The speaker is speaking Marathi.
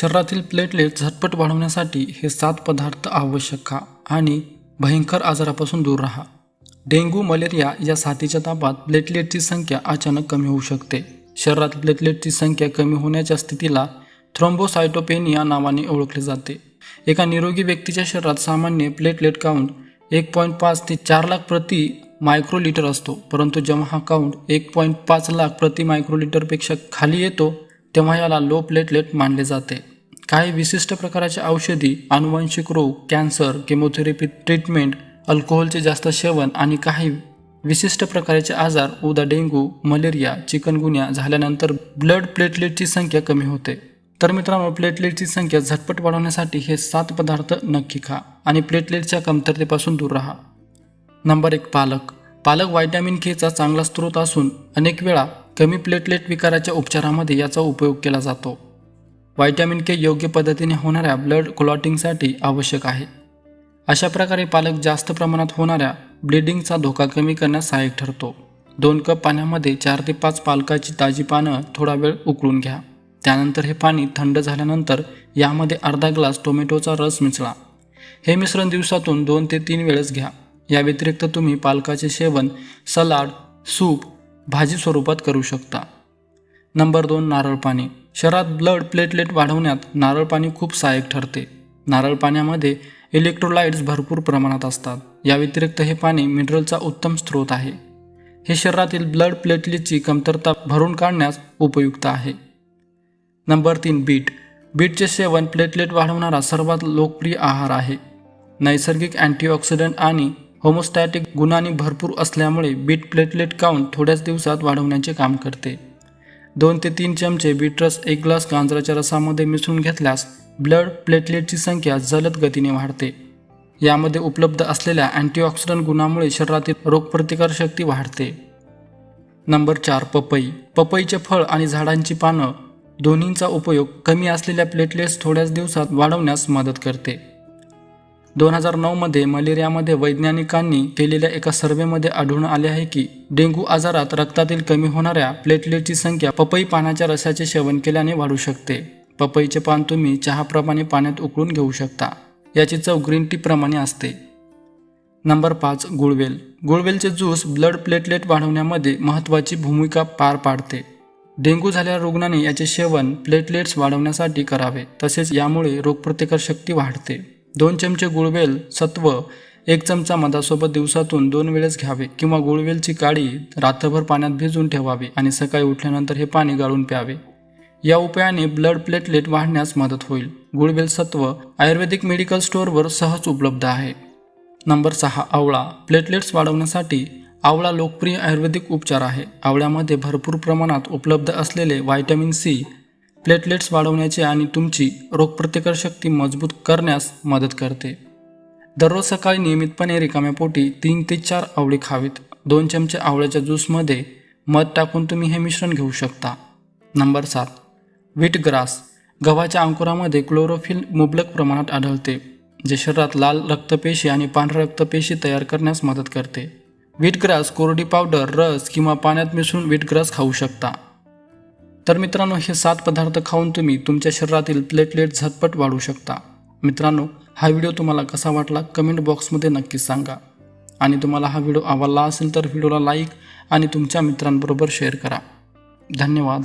शरीरातील प्लेटलेट झटपट वाढवण्यासाठी हे सात पदार्थ आवश्यक खा आणि भयंकर आजारापासून दूर राहा. डेंग्यू मलेरिया या साथीच्या तापात प्लेटलेटची संख्या अचानक कमी होऊ शकते. शरीरात प्लेटलेटची संख्या कमी होण्याच्या स्थितीला थ्रोम्बोसायटोपेनिया नावाने ओळखले जाते. एका निरोगी व्यक्तीच्या शरीरात सामान्य प्लेटलेट काउंट एक पॉईंट पाच ते चार लाख प्रति मायक्रोलिटर असतो परंतु जेव्हा हा काउंट एक पॉईंट पाच लाख प्रति मायक्रोलिटरपेक्षा खाली येतो तेव्हा याला लो प्लेटलेट मानले जाते. काही विशिष्ट प्रकारच्या औषधी अनुवंशिक रोग कॅन्सर केमोथेरपी ट्रीटमेंट अल्कोहोलचे जास्त सेवन आणि काही विशिष्ट प्रकारचे आजार उदा डेंगू मलेरिया चिकनगुन्या झाल्यानंतर ब्लड प्लेटलेटची संख्या कमी होते. तर मित्रांनो प्लेटलेटची संख्या झटपट वाढवण्यासाठी हे सात पदार्थ नक्की खा आणि प्लेटलेटच्या कमतरतेपासून दूर राहा. नंबर एक पालक. पालक व्हायटॅमिन केचा चांगला स्रोत असून अनेक वेळा कमी प्लेटलेट विकाराच्या उपचारामध्ये याचा उपयोग केला जातो. व्हायटॅमिन के योग्य पद्धतीने होणाऱ्या ब्लड क्लॉटिंगसाठी आवश्यक आहे. अशा प्रकारे पालक जास्त प्रमाणात होणाऱ्या ब्लिडिंगचा धोका कमी करण्यास सहाय्यक ठरतो. दोन कप पाण्यामध्ये चार ते पाच पालकाची ताजी पानं थोडा वेळ उकळून घ्या. त्यानंतर हे पाणी थंड झाल्यानंतर यामध्ये अर्धा ग्लास टोमॅटोचा रस मिसळा. हे मिश्रण दिवसातून दोन ते तीन वेळेस घ्या. या व्यतिरिक्त तुम्ही पालकाचे सेवन सलाड सूप भाजी स्वरूपात करू शकता. नंबर दोन नारळ पाणी. शरीरात ब्लड प्लेटलेट वाढवण्यात नारळ पाणी खूप सहाय्यक ठरते. नारळ पाण्यामध्ये इलेक्ट्रोलाइट्स भरपूर प्रमाणात असतात. या व्यतिरिक्त हे पाणी मिनरलचा उत्तम स्रोत आहे. हे शरीरातील ब्लड प्लेटलेटची कमतरता भरून काढण्यास उपयुक्त आहे. नंबर तीन बीट. बीटचे सेवन प्लेटलेट वाढवणारा सर्वात लोकप्रिय आहार आहे. नैसर्गिक अँटीऑक्सिडंट आणि होमोस्टॅटिक गुणांनी भरपूर असल्यामुळे बीट प्लेटलेट काउंट थोड्याच दिवसात वाढवण्याचे काम करते. दोन ते तीन चमचे बीट रस एक ग्लास गांजराच्या रसामध्ये मिसळून घेतल्यास ब्लड प्लेटलेटची संख्या जलद गतीने वाढते. यामध्ये उपलब्ध असलेल्या अँटीऑक्सिडंट गुणामुळे शरीरातील रोगप्रतिकारशक्ती वाढते. नंबर चार पपई. पपईचे फळ आणि झाडांची पानं दोन्हींचा उपयोग कमी असलेल्या प्लेटलेट्स थोड्याच दिवसात वाढवण्यास मदत करते. दोन हजार नऊमध्ये मलेरियामध्ये वैज्ञानिकांनी केलेल्या एका सर्व्हेमध्ये आढळून आले आहे की डेंग्यू आजारात रक्तातील कमी होणाऱ्या प्लेटलेटची संख्या पपई पानाच्या रसाचे सेवन केल्याने वाढू शकते. पपईचे पान तुम्ही चहाप्रमाणे पाण्यात उकळून घेऊ शकता. याची चव ग्रीन टी प्रमाणे असते. नंबर पाच गुळवेल. गुळवेलचे ज्यूस ब्लड प्लेटलेट वाढवण्यामध्ये महत्त्वाची भूमिका पार पाडते. डेंग्यू झालेल्या रुग्णाने याचे सेवन प्लेटलेट्स वाढवण्यासाठी करावे तसेच यामुळे रोगप्रतिकार शक्ती वाढते. दोन चमचे गुळवेल सत्व एक चमचा मधासोबत दिवसातून दोन वेळेस घ्यावे किंवा गुळवेलची काडी रात्रभर पाण्यात भिजवून ठेवावी आणि सकाळी उठल्यानंतर हे पाणी गाळून प्यावे. या उपायाने ब्लड प्लेटलेट वाढण्यास मदत होईल. गुळवेल सत्व आयुर्वेदिक मेडिकल स्टोअरवर सहज उपलब्ध आहे. नंबर सहा आवळा. प्लेटलेट्स वाढवण्यासाठी आवळा लोकप्रिय आयुर्वेदिक उपचार आहे. आवळ्यामध्ये भरपूर प्रमाणात उपलब्ध असलेले व्हायटॅमिन सी प्लेटलेट्स वाढवण्याचे आणि तुमची रोगप्रतिकारशक्ती मजबूत करण्यास मदत करते. दररोज सकाळी नियमितपणे रिकाम्या पोटी तीन ते चार आवळे खावीत. दोन चमचे आवळ्याच्या ज्यूसमध्ये मध टाकून तुम्ही हे मिश्रण घेऊ शकता. नंबर सात व्हीट ग्रास. गव्हाच्या अंकुरामध्ये क्लोरोफिल मुबलक प्रमाणात आढळते जे शरीरात लाल रक्तपेशी आणि पांढऱ्या रक्तपेशी तयार करण्यास मदत करते. व्हीटग्रास कोरडी पावडर रस किंवा पाण्यात मिसळून व्हीटग्रास खाऊ शकता. तर मित्रांनो हे सात पदार्थ खाऊन तुम्ही तुमच्या शरीरातील प्लेटलेट झटपट वाढवू शकता. मित्रांनो हा व्हिडिओ तुम्हाला कसा वाटला कमेंट बॉक्समध्ये नक्कीच सांगा. आणि तुम्हाला हा व्हिडिओ आवडला असेल तर व्हिडिओला लाईक आणि तुमच्या मित्रांबरोबर शेअर करा. धन्यवाद.